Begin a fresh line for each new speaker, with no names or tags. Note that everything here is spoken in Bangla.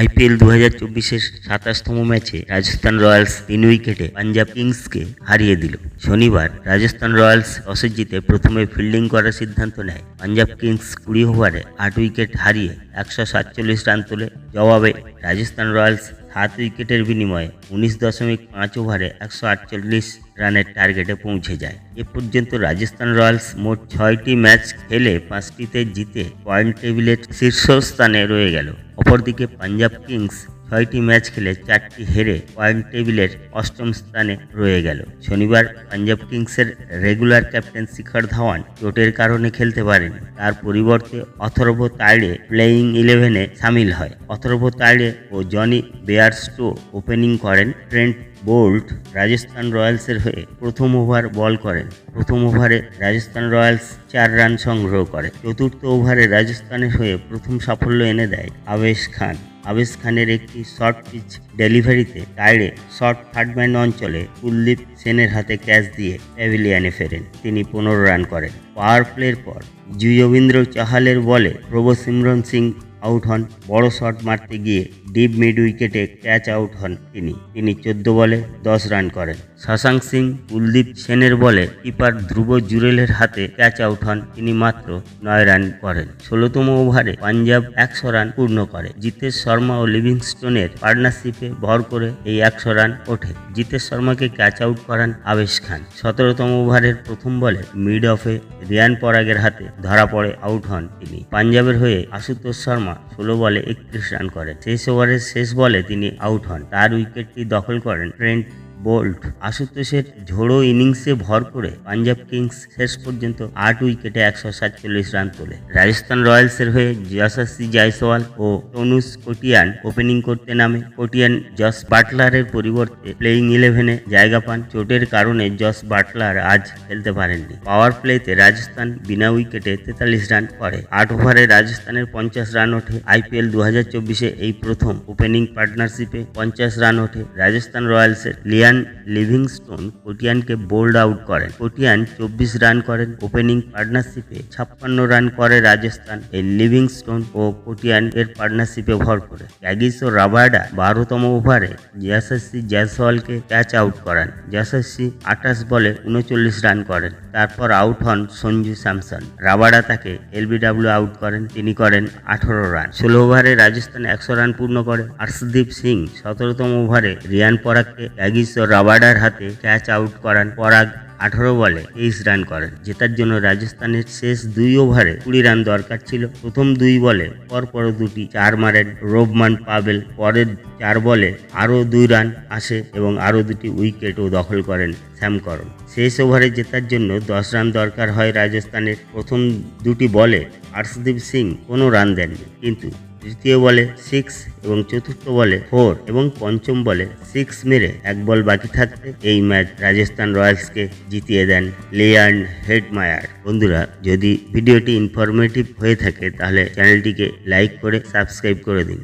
আইপিএল দু হাজার চব্বিশের সাতাশতম ম্যাচে রাজস্থান রয়্যালস তিন উইকেটে পাঞ্জাব কিংসকে হারিয়ে দিল। শনিবার রাজস্থান রয়্যালস টসে জিতে প্রথমে ফিল্ডিং করার সিদ্ধান্ত নেয়। পাঞ্জাব কিংস কুড়ি ওভারে আট উইকেট হারিয়ে একশো সাতচল্লিশ রান তুলে। জবাবে রাজস্থান রয়্যালস সাত উইকেটের বিনিময়ে উনিশ দশমিক পাঁচ ওভারে একশো আটচল্লিশ রানের টার্গেটে পৌঁছে যায়। এ পর্যন্ত রাজস্থান রয়্যালস মোট ছয়টি ম্যাচ খেলে পাঁচটিতে জিতে পয়েন্ট টেবিলের শীর্ষস্থানে রয়ে গেল। অপরদিকে পাঞ্জাব কিংস ছয়টি ম্যাচ খেলে চারটি হেরে পয়েন্ট টেবিলের অষ্টম স্থানে রয়ে গেল। শনিবার পাঞ্জাব কিংসের রেগুলার ক্যাপ্টেন শিখর ধাওয়ান চোটের কারণে খেলতে পারেনি। তার পরিবর্তে অথর্ব তাইড়ে প্লেয়িং ইলেভেনে সামিল হয়। অথর্ব তাইড়ে ও জনি বেয়ারস্টো ওপেনিং করেন। ট্রেন্ট বোল্ট রাজস্থান রয়্যালসের হয়ে প্রথম ওভার বল করেন। প্রথম ওভারে রাজস্থান রয়্যালস চার রান সংগ্রহ করে। চতুর্থ ওভারে রাজস্থানের হয়ে প্রথম সাফল্য এনে দেয় আবেশ খান। আবেশ খানের একটি শর্ট পিচ ডেলিভারিতে টাইড়ে শর্ট থার্ডম্যান অঞ্চলে কুলদীপ সেনের হাতে ক্যাচ দিয়ে প্যাভিলিয়ানে ফেরেন। তিনি পনেরো রান করেন। পাওয়ার প্লের পর জুয়বীন্দ্র চাহালের বলে প্রভু সিমরন সিং আউট হন, বড় শট মারতে গিয়ে ডিপ মিড উইকেটে ক্যাচ আউট হন তিনি। তিনি চোদ্দ বলে দশ রান করেন। শশাঙ্ক সিং, কুলদীপ সেনের বলে কিপার ধ্রুব জুরেলের হাতে ক্যাচ আউট হন। তিনি মাত্র নয় রান করেন। ষোলোতম ওভারে পাঞ্জাব একশো রান পূর্ণ করে। জিতেশ শর্মা ও লিভিংস্টোনের পার্টনারশিপে ভর করে এই একশো রান ওঠে। জিতেশ শর্মাকে ক্যাচ আউট করান আবেশ খান। সতেরোতম ওভারের প্রথম বলে মিড অফে রিয়ান পরাগের হাতে ধরা পড়ে আউট হন তিনি। পাঞ্জাবের হয়ে আশুতোষ শর্মা ষোলো বলে একত্রিশ রান করে। শেষ ওভারের শেষ বলে তিনি আউট হন। তার উইকেটটি দখল করেন ট্রেন্ট বোল্ট। আশুতোষের ঝোড়ো ইনিংসে ভর করে পাঞ্জাব কিংস শেষ পর্যন্ত আট উইকেটে একশো সাতচল্লিশ রান তোলে। রাজস্থান রয়্যালসের হয়ে যশস্বী জয়সওয়াল ও তনুষ কোটিয়ান ওপেনিং করতে নামে। কোটিয়ান জস বাটলারের পরিবর্তে প্লেইং ইলেভেনে জায়গা পান। চোটের কারণে জস বাটলার আজ খেলতে পারেননি। পাওয়ার প্লেতে রাজস্থান বিনা উইকেটে তেতাল্লিশ রান করে। আট ওভারে রাজস্থানের পঞ্চাশ রান ওঠে। আইপিএল দু হাজার চব্বিশে এই প্রথম ওপেনিং পার্টনারশিপে পঞ্চাশ রান ওঠে। রাজস্থান রয়্যালসের লিয়ান লিভিংস্টোন কোটিয়ানকে বোল্ড আউট করেন। কোটিয়ান চব্বিশ রান করেন, ওপেনিং পার্টনারশিপে ছাপ্পান্ন রান করে রাজস্থান এই লিভিংস্টোন ও কোটিয়ান এর পার্টনারশিপে ভর করে। ক্যাগিস ও রাবাডা বারোতম ওভারে যশস্বী জয়সওয়ালকে ক্যাচ আউট করান। যশস্বী আঠাশ বলে উনচল্লিশ রান করেন। তারপর আউট হন সঞ্জু স্যামসন। রাবাডা তাকে এলবিডব্লিউ আউট করেন। তিনি করেন আঠারো রান। ষোলো ওভারে রাজস্থান একশো রান পূর্ণ করে। হর্ষদীপ সিং সতেরোতম ওভারে রিয়ান পরাগকে ক্যাগিস ও রাবাডার হাতে ক্যাচ আউট করান পরাগ আঠারো বলে তেইশ রান করেন, জেতার জন্য রাজস্থানের শেষ দুই ওভারে কুড়ি রান দরকার ছিল। প্রথম দুই বলে পরপর দুটি চার মারেন রোবমান পাবেল, পরের চার বলে আরও দুই রান আসে এবং আরও দুটি উইকেটও দখল করেন শ্যামকরণ শেষ ওভারে জেতার জন্য দশ রান দরকার হয় রাজস্থানের। প্রথম দুটি বলে হর্ষদীপ সিং কোনো রান দেননি, কিন্তু তৃতীয় বলে সিক্স এবং চতুর্থ বলে ফোর এবং পঞ্চম বলে সিক্স মেরে এক বল বাকি থাকতে এই ম্যাচ রাজস্থান রয়্যালসকে জিতিয়ে দেন লিয়ার্ন হেডমায়ার। বন্ধুরা, যদি ভিডিওটি ইনফরমেটিভ হয়ে থাকে, তাহলে চ্যানেলটিকে লাইক করে সাবস্ক্রাইব করে দিন।